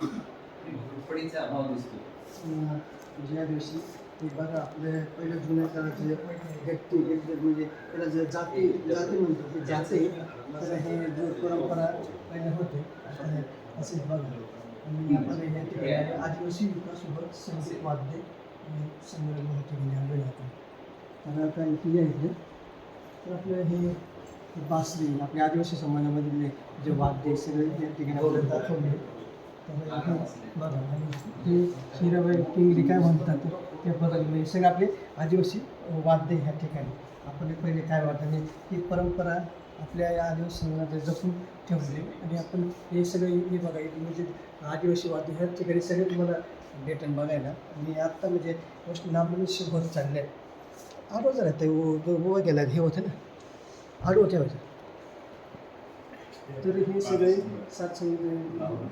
घोरपडीचा अभाव दिसतो. ज्या दिवशी हे बघा आपले पहिले जुन्या काळाचे व्यक्ती म्हणजे त्याला जर जाती जाती म्हणतो ते जाते तर हे जो परंपरा पहिले होते असे बघा. आणि आपण हे ठिकाणी आदिवासी विकासोबत संगीत वाद्य हे संमेलन या ठिकाणी आलेलं होतं तर आता इथे या इथे तर आपलं हे बासरी आपल्या आदिवासी समाजामधले जे वाद्य सगळे या ठिकाणी आपल्याला दाखवले. तर बघा. आणि हे हिराबाई किंगरी काय म्हणतात ते बदलले सगळे आपले आदिवासी वाद्य ह्या ठिकाणी. आपण पहिले काय वाटतं आणि ही परंपरा आपल्या या आदिवासी समाजात जपून ठेवली आणि आपण हे सगळे हे बघा म्हणजे आदिवासी वाद्य ह्या ठिकाणी सगळे तुम्हाला भेटेल बघायला. आणि आत्ता म्हणजे गोष्टी नामनिश होत चालल्या आहेत. आडवं जरा ते उभं गेला हे होतं ना? आडवं ठेवायचं. तर हे सगळे सात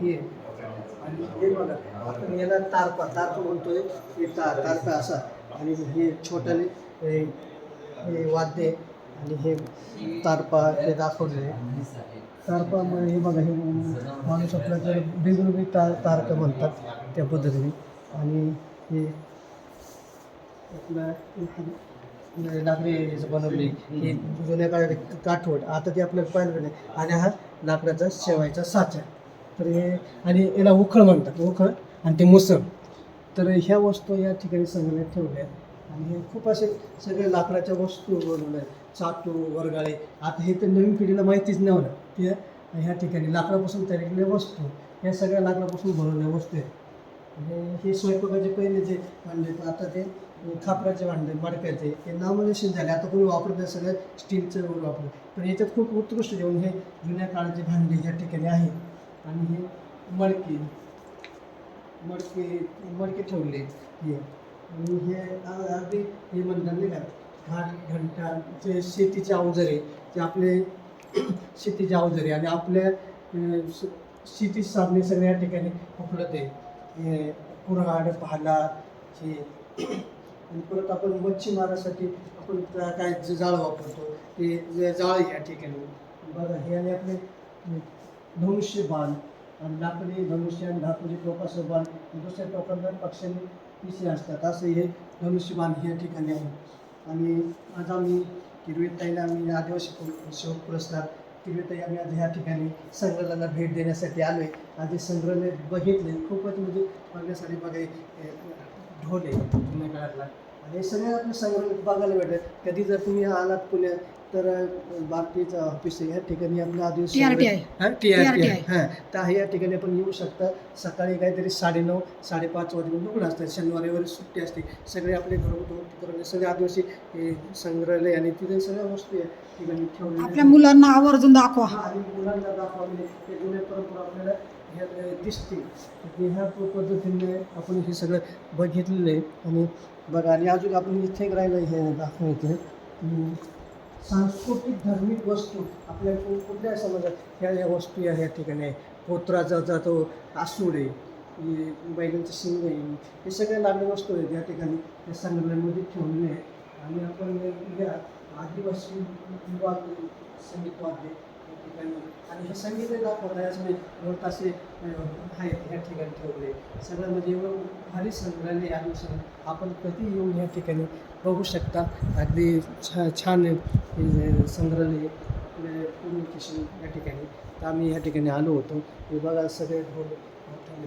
हे आणि हे बघा आपण याला तारपा तारपा म्हणतोय. हे तार तारपा असा. आणि हे छोट्याने हे हे वाद्य आणि हे तारपा हे दाखवले तारपा हे बघा हे माणूस आपल्या जर वेगवेगळी तार तारकं म्हणतात त्या पद्धतीने. आणि हे आपलं म्हणजे लाकडी बनवली. ही हे जुन्या काळात काठवट आता ते आपल्याला पाहिलं नाही आणि हा लाकडाचा शेवायचा साचा. तर हे आणि याला उखळ म्हणतात. उखळ आणि ते मुसळ. तर ह्या वस्तू या ठिकाणी संग्रहात ठेवल्या आणि हे खूप असे सगळे लाकडाच्या वस्तू बनवल्या आहेत. चाटू वरगाळे. आता हे तर नवीन पिढीला माहितीच नाही होणार. ते ह्या ठिकाणी लाकडापासून तयार केलेल्या वस्तू. ह्या सगळ्या लाकडापासून बनवलेल्या वस्तू आहेत. आणि हे स्वयंपाकाचे पहिले जे भांडे आहेत, आता ते खापराचे भांडे मडक्याचे हे नामनिशन झाले. आता कोणी वापरत नाही सगळं स्टीलचं वगैरे वापरत. पण याच्यात खूप उत्कृष्ट जेवण हे जुन्या काळाचे भांडे या ठिकाणी आहेत आणि हे मडके मडके मडके ठेवले. हे आणि हे अगदी हे म्हणतात नाही का घाट घंटा जे शेतीचे अवजारे जे आपले शेतीचे अवजारे आणि आपल्या शेतीची शेती साधने सगळ्या ठिकाणी उपलब्ध आहे हे कुऱ्हाड भाला हे. आणि परत आपण मच्छीमारासाठी आपण त्या काय जे जाळं वापरतो ते जे जाळ या ठिकाणी. बघा हे आणि आपले धनुष्य बाण आणि लाकडी धनुष्य आणि धातूचे टोकाचं बाण दुसऱ्या टोकांना पक्ष्यांनी पिसे असतात. असं हे धनुष्य बाण या ठिकाणी आहे. आणि आज आम्ही किरवेताईला आम्ही आदिवासी पु- पुरस्कार किरवेताई आम्ही आज ह्या ठिकाणी संग्रहालयाला भेट देण्यासाठी आलो आहे आज संग्रहालय बघितले खूपच म्हणजे बघण्यासाठी बघाय ढोल आहे. जुन्या काळातला हे सगळे आपलं संग्रहालय बघायला भेटलं कधी जर तुम्ही आलात पुण्यात तर बार्टीचं ऑफिस आहे. ह्या ठिकाणी आपलं आदिवासी संग्रह-. हां टी आर टी आहे. हां तर या ठिकाणी आपण येऊ शकता. सकाळी काहीतरी साडेनऊ साडेपाच वाजेपर्यंत उघडं असतात शनिवारी वगैरे सुट्टी असते. सगळे आपले घरगुती सगळे आदिवासी हे संग्रहालय आणि तिथे सगळ्या वस्तू या ठिकाणी ठेवलेल्या आपल्या मुलांना आवर्जून दाखवा. हा, आणि मुलांना दाखवले ते जुने परंपरा आपल्याला ह्या दिसते. की ह्या पद्धतीने आपण हे सगळं बघितलेलं आहे. आणि बघा आणि अजून आपण इथे राहिलं हे दाखवायचं सांस्कृतिक धार्मिक वस्तू. आपल्या कुठल्या समाजात ह्या ह्या वस्तू या ह्या ठिकाणी आहे? पोत्राचा जातो आसूड आहे. हे बैलांचं शिंग आहे. हे सगळ्या लागणे वस्तू आहेत या ठिकाणी. या संग्रहालयामध्ये ठेवलेले आहेत. आणि आपण या आदिवासी विभाग संगीत वाद्य ठिकाणी आणि हे संगीत दाखवता यासाठी जवळपास आहेत या ठिकाणी ठेवले. सगळं म्हणजे एवढं भारी संग्रहालय आहे सगळं. आपण कधी येऊन या ठिकाणी बघू शकता. अगदी छा छान संग्रहालय कम्युनिकेशन या ठिकाणी. तर आम्ही या ठिकाणी आलो होतो. विभागात सगळे ढोल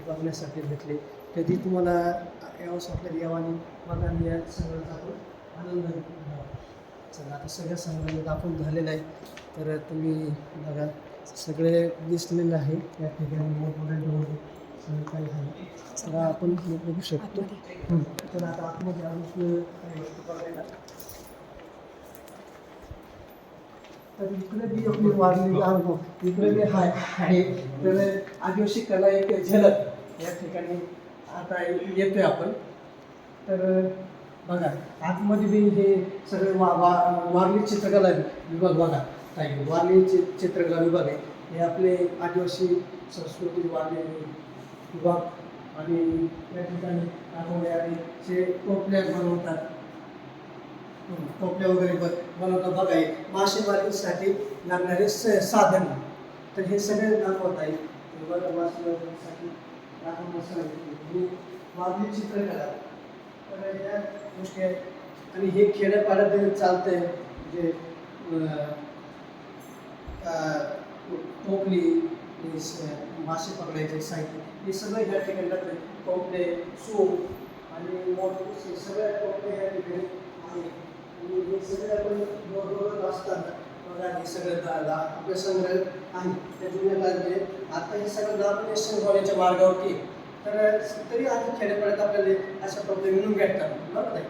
बघण्यासाठी भेटले. कधी तुम्हाला यावं वाटलं यावानी बघा मी या सगळं आनंद चला आता सगळ्या संग्रहालय दाखवून झालेलं आहे तर तुम्ही बघा सगळे दिसलेलं आहे. या ठिकाणी मोठमोठे ढोल सगळं काही आहे. तर आपण बघू शकतो. तर आता आतमध्ये अजून काही वस्तू तर इकडे बी आपली वारली अनुभव इकडे बी हाय आहे. तर आदिवासी कला एक झलक या ठिकाणी आता येतोय आपण. तर बघा आतमध्ये बी हे सगळे वा वा वारली चित्रकला विभाग बघा काही वारली चि चित्रकला विभाग आहे. हे आपले आदिवासी संस्कृती वारली विभाग आणि या ठिकाणी दाखवले आणि जे टोपल्या बनवतात. टोपल्या वगैरे ब बनवतात. बघा हे मासेमारीसाठी लागणारे स साधन. तर हे सगळे दाखवत आहे. बघा मासेमारीसाठी दाखवण्यासाठी वारली चित्रकला. तर या गोष्टी आहेत आणि हे खेड्यापाड्यात चालतंय म्हणजे टोपली मासे पकडायचे साहित्य हे सगळं या ठिकाणी लागतं टोपले सूप, आणि मोठे सगळ्या टोपले या ठिकाणी आहे आणि हे सगळे आपण बरोबर असताना बघा हे सगळं दा दा आपलं संग्रह आहे त्या जुन्या काळामध्ये आता हे सगळं दाखवून संग्रहाच्या मार्गावरती. तर तरी आधी खेड्यापाड्यात आपल्याला अशा प्रॉब्लेम मिळून भेटतात. बरोबर आहे?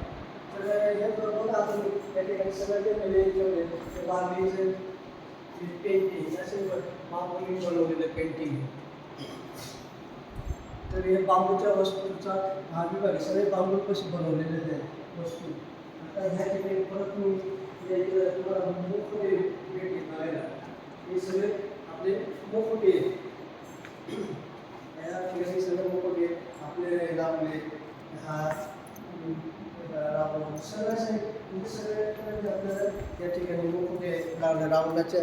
तर हे बरोबर आपण पेंटिंग असे बांबूने बनवलेलं पेंटिंग तर हे बांबूच्या वस्तूंचा हा विभाग सगळे बनवलेले वस्तू? आता ह्या ठिकाणी परत मी तुम्हाला रावणाच्या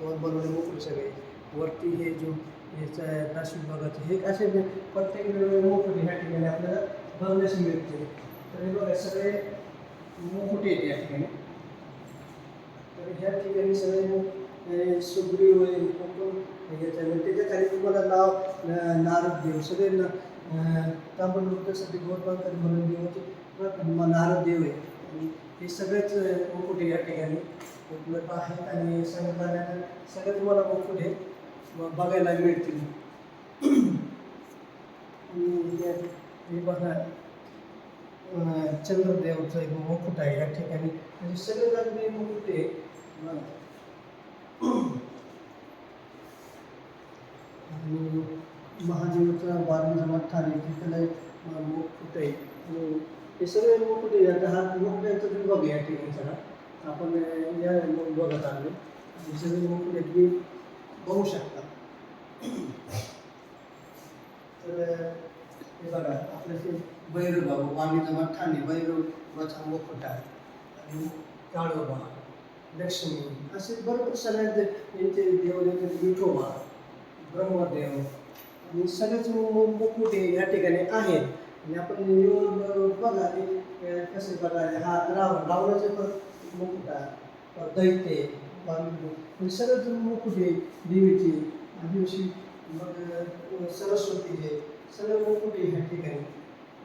बनवले मोकळे सगळे. वरती हे जो याचं नाशिक भागाचे हे असे प्रत्येक वेगवेगळे मोकळे ह्या ठिकाणी आपल्याला बघण्यास मिळते तर हे बघा सगळे मुकुटे येते या ठिकाणी. तर ह्या ठिकाणी सगळे सुग्री हे सुग्रीव आहे, त्याच्याखाली तुम्हाला नाव नारद देव. सगळे न तांबडसाठी गोरबांकर म्हणून देव होते नारद देव आहे. आणि हे सगळेच मुकुटे या ठिकाणी. उपलब्ध आहेत आणि संग्रहालयात सगळे तुम्हाला मुकुटे ब- बघायला मिळतील. हे बघा. चंद्रदेवचं एक मुकुट आहे. या ठिकाणी म्हणजे सगळे लागले मुकुटे आहे आणि महादेवचा बारवीचा ठाणे आहे. तिथं एक मुकुट आहे. आणि हे सगळे मुकुट आहे. आता हा मुकुट आहे तर तुम्ही बघा या ठिकाणी सगळा. आपण या बघत आलो. आणि सगळे तुम्ही बघू शकता. तर हे बघा आपलं ते बाबू वाणीचा मठ्ठा आणि भैरवाचा आहे. आणि काळोबा लक्ष्मी असे भरपूर सगळ्यांचे यांचे देवदेव विठोबा ब्रह्मदेव आणि सगळेच मुकुटे या ठिकाणी आहेत. आणि आपण येऊन बघा ते कसे बघा हा रावण रावणाचे पण मुकुट आहे परत दैत्य वाल्मिकी. म्हणजे मुकुटे देवीचे आदिवासी मग सरस्वती हे सगळे मुकुटे ह्या ठिकाणी.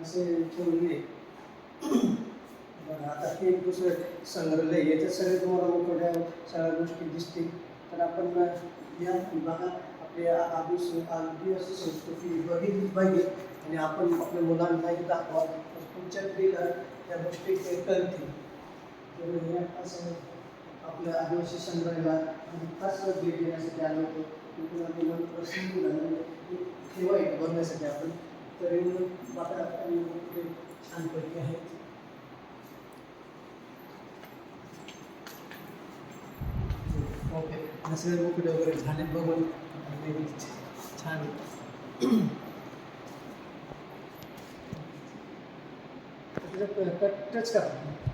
असे ठेवले बघा आता हे एक दुसरं संग्रहालय आहे. याच्यात सगळे तुम्हाला मोठ्या सगळ्या गोष्टी दिसतील. तर आपण या भागात आपल्या आदिवासी आदिवासी संस्कृती बघितली पाहिजे. आणि आपण आपल्या मुलांनाही दाखवा. तर पिढीला त्या गोष्टी कळतील. केवळ हे असं आपल्या आदिवासी संग्रहालयाला आणि म्हणजे खास भेट देण्यासाठी आलो होतो. तिथून आम्ही मन प्रसन्न झालं. ठेवा एक बघण्यासाठी आपण. तर येऊन बघा आणि छानपैकी आहेत. ओके. असं मोकडे वगैरे झाले बघून. छान त्याच्यात टच करा